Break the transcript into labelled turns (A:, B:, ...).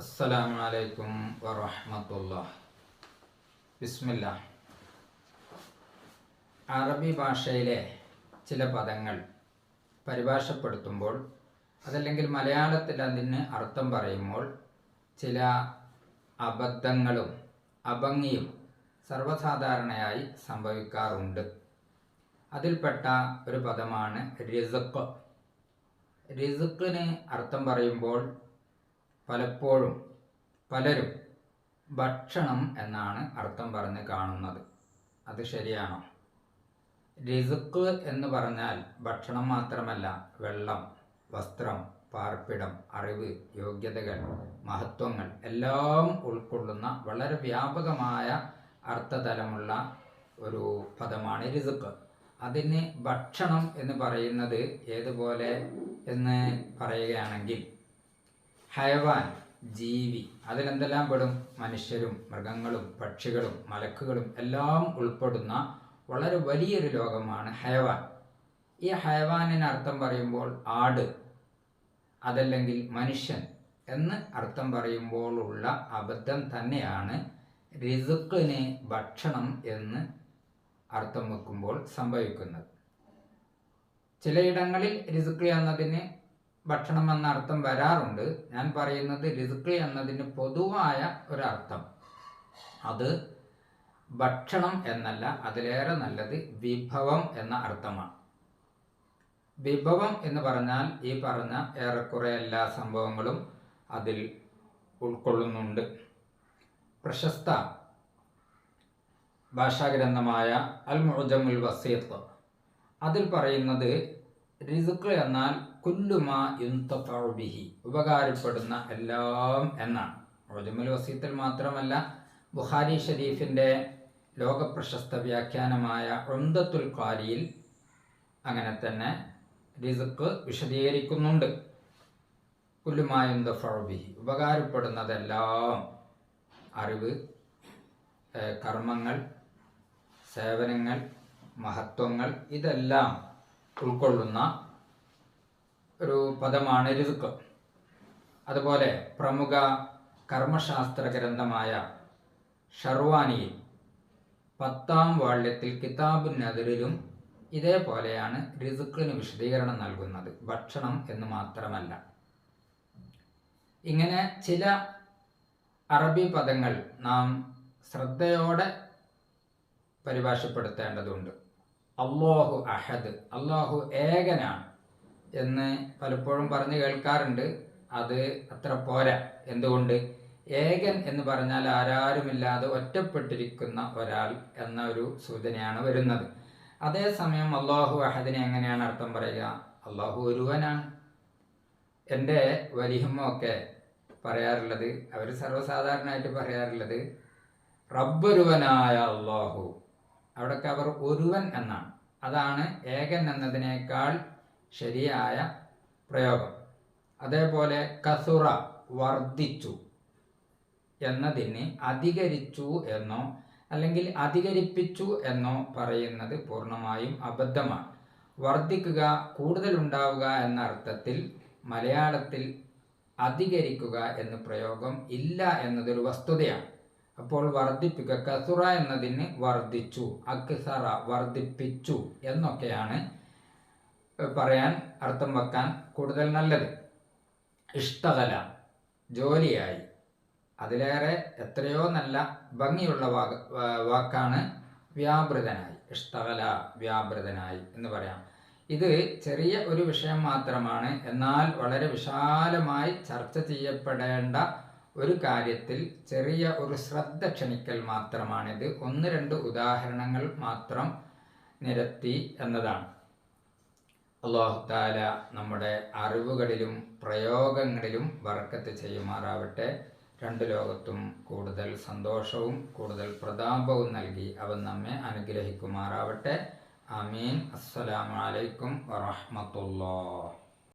A: അസ്സലാമു അലൈക്കും വറഹമത്തുള്ള. ബിസ്മില്ല. അറബി ഭാഷയിലെ ചില പദങ്ങൾ പരിഭാഷപ്പെടുത്തുമ്പോൾ അതല്ലെങ്കിൽ മലയാളത്തിൽ അതിന് അർത്ഥം പറയുമ്പോൾ ചില അബദ്ധങ്ങളും അഭംഗിയും സർവസാധാരണയായി സംഭവിക്കാറുണ്ട്. അതിൽപ്പെട്ട ഒരു പദമാണ് റിസുക്ക് റിസുക്കിന് അർത്ഥം പറയുമ്പോൾ പലപ്പോഴും പലരും ഭക്ഷണം എന്നാണ് അർത്ഥം പറഞ്ഞ് കാണുന്നത്. അത് ശരിയാണോ? റിസുക്ക് എന്ന് പറഞ്ഞാൽ ഭക്ഷണം മാത്രമല്ല വെള്ളം വസ്ത്രം പാർപ്പിടം അറിവ് യോഗ്യതകൾ മഹത്വങ്ങൾ എല്ലാം ഉൾക്കൊള്ളുന്ന വളരെ വ്യാപകമായ അർത്ഥതലമുള്ള ഒരു പദമാണ് റിസുക്ക് അതിന് ഭക്ഷണം എന്ന് പറയുന്നത് ഏതുപോലെ എന്ന് പറയുകയാണെങ്കിൽ ഹയവാൻ ജീവി അതിലെന്തെല്ലാം പെടും? മനുഷ്യരും മൃഗങ്ങളും പക്ഷികളും മലക്കുകളും എല്ലാം ഉൾപ്പെടുന്ന വളരെ വലിയൊരു ലോകമാണ് ഹയവാൻ ഈ ഹയവാനിന് അർത്ഥം പറയുമ്പോൾ ആട് അതല്ലെങ്കിൽ മനുഷ്യൻ എന്ന് അർത്ഥം പറയുമ്പോൾ ഉള്ള അബദ്ധം തന്നെയാണ് റിസുക്കിന് ഭക്ഷണം എന്ന് അർത്ഥം വെക്കുമ്പോൾ സംഭവിക്കുന്നത്. ചിലയിടങ്ങളിൽ റിസുക്ക് എന്നതിന് ഭക്ഷണം എന്ന അർത്ഥം വരാറുണ്ട്. ഞാൻ പറയുന്നത് റിസ്ക് എന്നതിന് പൊതുവായ ഒരർത്ഥം. അത് ഭക്ഷണം എന്നല്ല അതിലേറെ നല്ലത് വിഭവം എന്ന അർത്ഥമാണ്. വിഭവം എന്ന് പറഞ്ഞാൽ ഈ പറഞ്ഞ ഏറെക്കുറെ എല്ലാ സംഭവങ്ങളും അതിൽ ഉൾക്കൊള്ളുന്നുണ്ട്. പ്രശസ്ത ഭാഷാഗ്രന്ഥമായ അൽ മുഹജമുൽ വസീത്ത്. അതിൽ പറയുന്നത് റിസുക്ക് എന്നാൽ കുല്ലുമാ യുന്തഫിഹി ഉപകാരപ്പെടുന്ന എല്ലാം എന്നാണ്. മുജമുൽ വസീത്തിൽ മാത്രമല്ല ബുഖാരി ഷരീഫിന്റെ ലോകപ്രശസ്ത വ്യാഖ്യാനമായ ഉന്തത്തുൽ ഖാരിയിൽ അങ്ങനെ തന്നെ റിസുക്ക് വിശദീകരിക്കുന്നുണ്ട്. കുല്ലുമായുന്തഫിഹി ഉപകാരപ്പെടുന്നതെല്ലാം അറിവ് കർമ്മങ്ങൾ സേവനങ്ങൾ മഹത്വങ്ങൾ ഇതെല്ലാം ഉൾക്കൊള്ളുന്ന ഒരു പദമാണ് രിസുക്ക് അതുപോലെ പ്രമുഖ കർമ്മശാസ്ത്ര ഗ്രന്ഥമായ ഷർവാനിയിൽ പത്താം വാള്യത്തിൽ കിതാബു നദറിലും ഇതേപോലെയാണ് ഋതുക്കളിന് വിശദീകരണം നൽകുന്നത്. ഭക്ഷണം എന്ന് മാത്രമല്ല. ഇങ്ങനെ ചില അറബി പദങ്ങൾ നാം ശ്രദ്ധയോടെ പരിഭാഷപ്പെടുത്തേണ്ടതുണ്ട്. അള്ളാഹു അഹദ് അള്ളാഹു ഏകനാണ് എന്ന് പലപ്പോഴും പറഞ്ഞ് കേൾക്കാറുണ്ട്. അത് അത്ര പോരാ. എന്തുകൊണ്ട്? ഏകൻ എന്ന് പറഞ്ഞാൽ ആരാരുമില്ലാതെ ഒറ്റപ്പെട്ടിരിക്കുന്ന ഒരാൾ എന്ന ഒരു സൂചനയാണ് വരുന്നത്. അതേസമയം അള്ളാഹു അഹദിനെ എങ്ങനെയാണ് അർത്ഥം പറയുക? അള്ളാഹു ഒരുവനാണ്. എന്റെ വലിയമ്മൊക്കെ പറയാറുള്ളത് അവർ സർവസാധാരണമായിട്ട് പറയാറുള്ളത് റബ്ബൊരുവനായ അള്ളാഹു അവിടൊക്കെ അവർ ഒരുവൻ എന്നാണ്. അതാണ് ഏകൻ എന്നതിനേക്കാൾ ശരിയായ പ്രയോഗം. അതേപോലെ കസുറ വർദ്ധിച്ചു എന്നതിന് അധികരിച്ചു എന്നോ അല്ലെങ്കിൽ അധികരിപ്പിച്ചു എന്നോ പറയുന്നത് പൂർണമായും അബദ്ധമാണ്. വർദ്ധിക്കുക കൂടുതലുണ്ടാവുക എന്ന അർത്ഥത്തിൽ മലയാളത്തിൽ അധികരിക്കുക എന്ന പ്രയോഗം ഇല്ല എന്നതൊരു വസ്തുതയാണ്. അപ്പോൾ വർദ്ധിപ്പിക്കുക കസുറ എന്നതിന് വർദ്ധിച്ചു. അക്സറ വർദ്ധിപ്പിച്ചു എന്നൊക്കെയാണ് പറയാൻ അർത്ഥം വെക്കാൻ കൂടുതൽ നല്ലത്. ഇഷ്ടകല ജോലിയായി. അതിലേറെ എത്രയോ നല്ല ഭംഗിയുള്ള വാക്ക് വാക്കാണ് വ്യാപൃതനായി. ഇഷ്ടകല വ്യാപൃതനായി എന്ന് പറയാം. ഇത് ചെറിയ ഒരു വിഷയം മാത്രമാണ്. എന്നാൽ വളരെ വിശാലമായി ചർച്ച ചെയ്യപ്പെടേണ്ട ഒരു കാര്യത്തിൽ ചെറിയ ഒരു ശ്രദ്ധ ക്ഷണിക്കൽ മാത്രമാണിത്. ഒന്ന് രണ്ട് ഉദാഹരണങ്ങൾ മാത്രം നിരത്തി എന്നതാണ്. അള്ളാഹുത്താല നമ്മുടെ അറിവുകളിലും പ്രയോഗങ്ങളിലും വർക്കത്ത് ചെയ്യുമാറാവട്ടെ. രണ്ട് ലോകത്തും കൂടുതൽ സന്തോഷവും കൂടുതൽ പ്രതാപവും നൽകി അവൻ നമ്മെ അനുഗ്രഹിക്കുമാറാവട്ടെ. അമീൻ അസ്സലാമലൈക്കും വറഹമത്തുള്ള